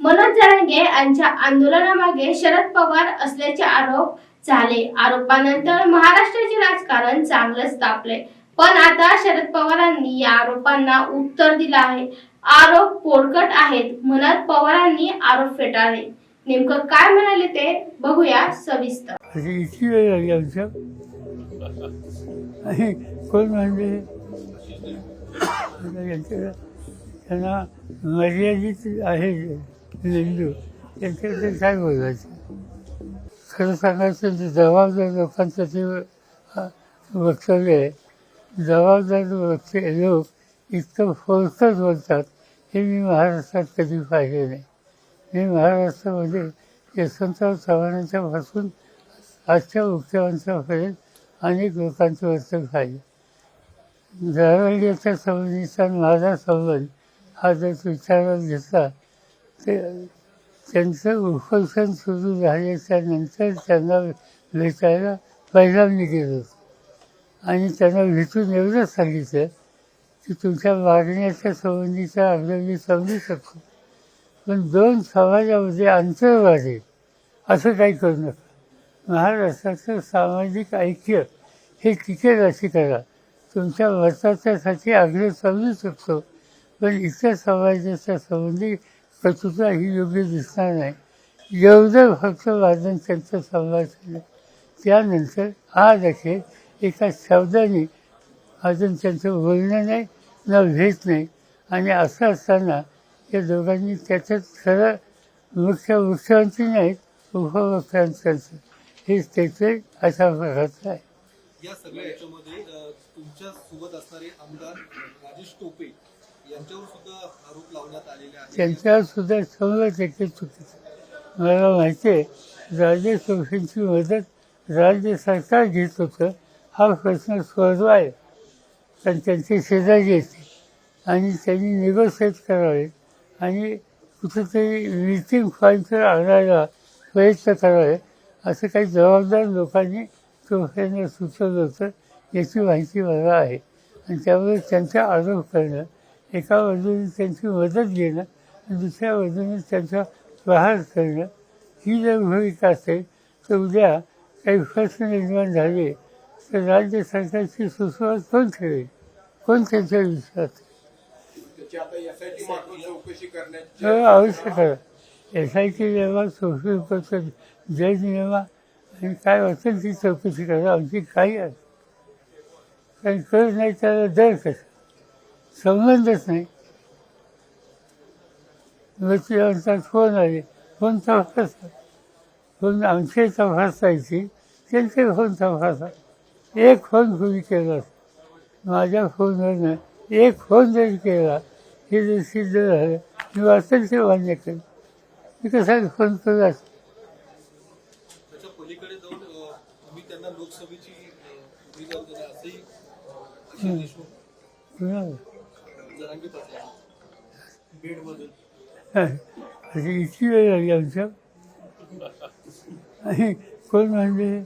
मनोज जरांगे यांच्या आंदोलनामागे शरद पवार असल्याचे आरोप झाले. आरोपानंतर महाराष्ट्राचे राजकारण चांगलंच तापले पण आता शरद पवारांनी या आरोपांना उत्तर दिलं आहे. आरोप पोरकट आहेत म्हणत पवारांनी आरोप फेटाळले. नेमकं काय म्हणाले ते बघूया सविस्तर. इतकी वेळ लागली आमच्या. आणि कोण म्हणजे? त्यांना मर्यादित आहे. मेंदू त्यांच्याकडे काय बोलायचं? खरं सांगायचं तर जबाबदार लोकांचं ते वक्तव्य आहे जबाबदार वक्ते लोक इतकं फोर्सच बोलतात हे मी महाराष्ट्रात कधी पाहिले नाही. मी महाराष्ट्रामध्ये यशवंतराव चव्हाणांच्या पासून आजच्या मुख्यमंत्र्यापर्यंत अनेक लोकांचं वक्तव्य पाहिजे जरांगेच्या संबंधीचा माझा संबंध हा जर विचारात घेतला ते त्यांचं उपोषण सुरू झाल्याच्यानंतर त्यांना भेटायला पहिल्यांदा गेलो आणि त्यांना भेटून एवढंच सांगितलं की तुमच्या मागण्याच्या संबंधीचा अर्ज मी समजू शकतो. पण दोन समाजामध्ये अंतर वाढेल असं काही करू नका. महाराष्ट्राचं सामाजिक ऐक्य हे टिकेल अशी करा. तुमच्या मताच्यासाठी आग्रह समजू शकतो पण इतर समाजाच्या संबंधी कटुता ही योग्य दिसणार नाही. एवढं फक्त वादन त्यांचं संवाद झालं त्यानंतर आज अखेर एका शब्दाने अजून त्यांचं बोलणं नाही न भेट नाही. आणि असं असताना या दोघांनी त्याच्यात खरं मुख्य मुख्यमंत्री नाहीत उपमुख्यमंत्र्यांचं हे स्टेटमेंट अशा प्रकारचं आहे. या सगळ्या याच्यामध्ये तुमच्यासोबत असणारे आमदार राजेश टोपे त्यांच्यावर सुद्धा शंभर टक्के चुकीचं मला माहिती आहे राज्य चौकींची मदत राज्य सरकार घेत होतं. हा प्रश्न सोडवाय पण त्यांचे शेजारी येते आणि त्यांनी निगोशिएट करावे. आणि कुठेतरी मिटिंग पॉईंटवर आणायला प्रयत्न करावे असं काही जबाबदार लोकांनी टोप्यांना सुचवलं होतं याची माहिती मला आहे. आणि त्यामुळे त्यांचा आरोप करणं एका बाजूने त्यांची मदत घेणं आणि दुसऱ्या बाजूने त्यांचा प्रहार करणं ही जर भूमिका असेल तर उद्या काही प्रश्न निर्माण झाले तर राज्य सरकारची सुरुवात कोण ठेवेल कोण त्यांच्या विश्वास त्याची आता एस आय टी मार्फत चौकशी हो, आवश्यक आहे एस आय टी नेमा सुप्रीम कोर्टचा जज नेमा आणि काय असेल ती चौकशी करा आमची काही आहे काही कळत नाही त्याला दर कसा? संबंधच नाही. मृत्यूवंतात फोन आले फोन तपासा फोन आमचे तपासायची त्यांचे फोन तपासा एक फोन कुणी केला माझ्या फोनवरनं एक फोन जरी केला हे जर सिद्ध झालं मी वाचेल ते मान्य करेन. मी कसा फोन त्यांना लोकसभेची जरांगे पाटील बीडमधून. इतकी वेळ लागली आमच्या. आणि कोण म्हणजे?